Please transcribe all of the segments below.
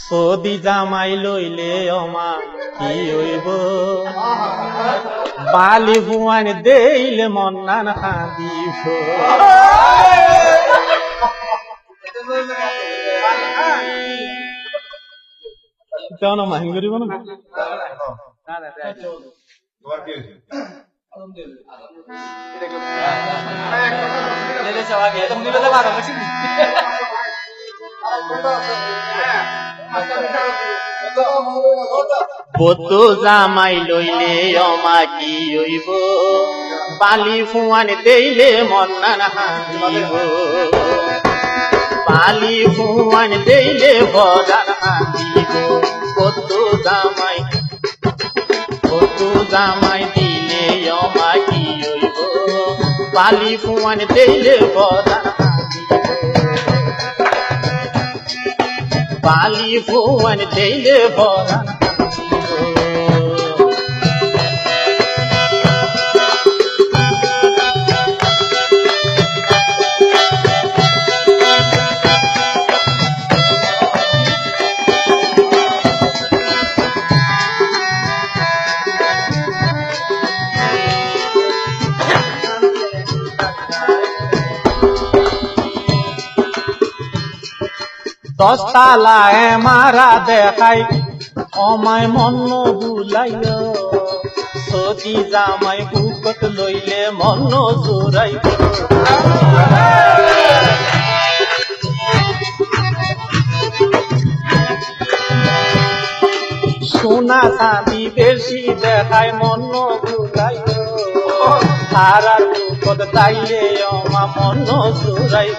সদি জামাই লইলে অমা কি হইব বালি ভুয়ান দেইলে মন্নান হাদিব কেন মাহিন করিব না বতু জামাই লইলে অমা কি বালি ফুয়ান দেইলে মন্নান হাদিব বালি ফুয়ান দেইলে বদান হাদিব বতু জামাই বতু জামাই বালি ফুয়ান দেইলে বদা বালি ফুয়ান দেইলে বদান দশতালায় মারা দেখাই। অমায় মন বুলাইল সজি জামাই বুকত লইলে মন জোরাইব সোনা চাঁদি বেশি দেখাই, মন বুলাইল। তারার বুকত তাইলে অমা মন জোরাইব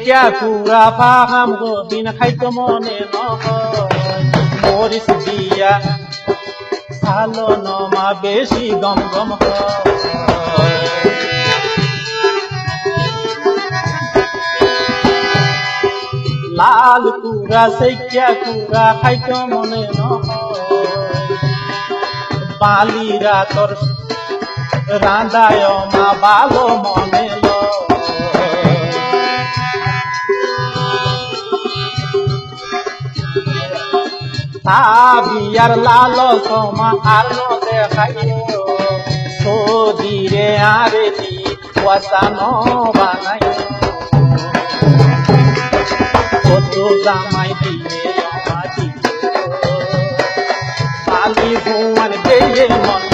সেটা কুড়া পাহাম গদিন খাইতো মনে নহয় মরিস দিয়া সালো নমা বেশি গম গম লাল কুড়া সেটা কুড়া খাইতো মনে বালিরা তোর রাঁধায় মা ভালো মনে লয় বিয়ার লাল সমা আর দেখাইও সদিরে আরে দি ওয়াসানো বানাই কত জামাই দিয়ে পালি ভুয়ান দেয়ে মন